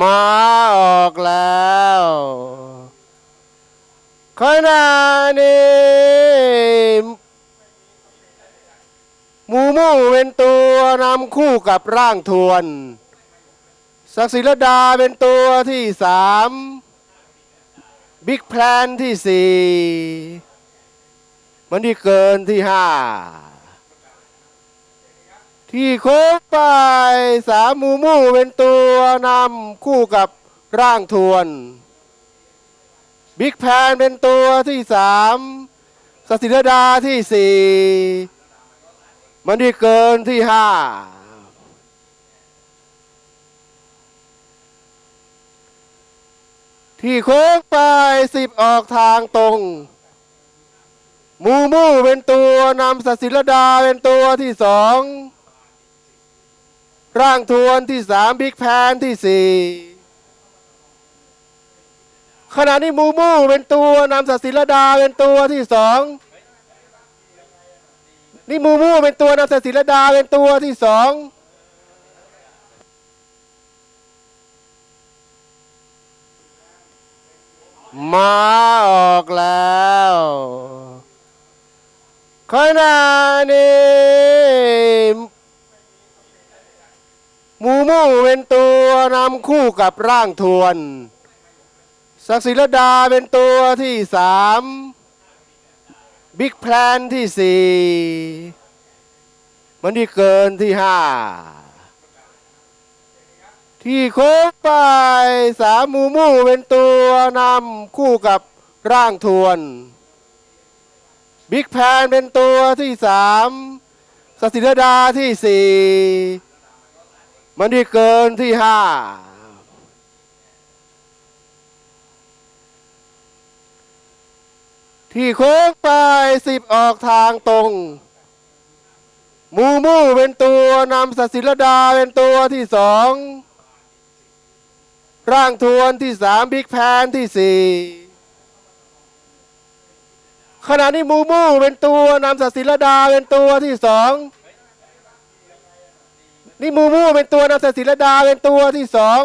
มาออกแล้วขณะนี้หมูมูเป็นตัวนำคู่กับร่างทวน ศักดิ์ศิรดาเป็นตัวที่สามบิ๊กแพลนที่สี่มันที่เกินที่ห้า ที่โค้งไปสามมูมูเป็นตัวนำคู่กับร่างทวน บิ๊กแพนเป็นตัวที่สามสศิรดาที่สี่มันที่เกินที่ห้าที่โค้งไปสิบออกทางตรง มูมูเป็นตัวนำสศิรดาเป็นตัวที่สอง ร่างทวนที่สามบิ๊กแพนที่สี่ขณะนี้มูมูเป็นตัวนำสัตว์ศิลดาเป็นตัวที่สองนี่มูมูเป็นตัวนำสัตว์ศิลดาเป็นตัวที่สองมาออกแล้วขณะนี้ ห มูมูเป็นตัวนำคู่กับร่างทวน ศักดิ์ศิรดาเป็นตัวที่สามบิ๊กแพลนที่สี่มันที่เกินที่ห้าที่โค้งไปสามมูมูเป็นตัวนำคู่กับร่างทวน บิ๊กแพนเป็นตัวที่สามศักดิ์ศิรดาที่สี่ มันที่เกินที่ห้าที่โค้งไปสิบออกทางตรง มูมูเป็นตัวนำสศิรดาเป็นตัวที่สองร่างทวนที่สามบิ๊กแพนที่สี่ขณะนี้มูมูเป็นตัวนำสศิรดาเป็นตัวที่สอง นี่มูมูเป็นตัวนำสศิลดาเป็นตัวที่สอง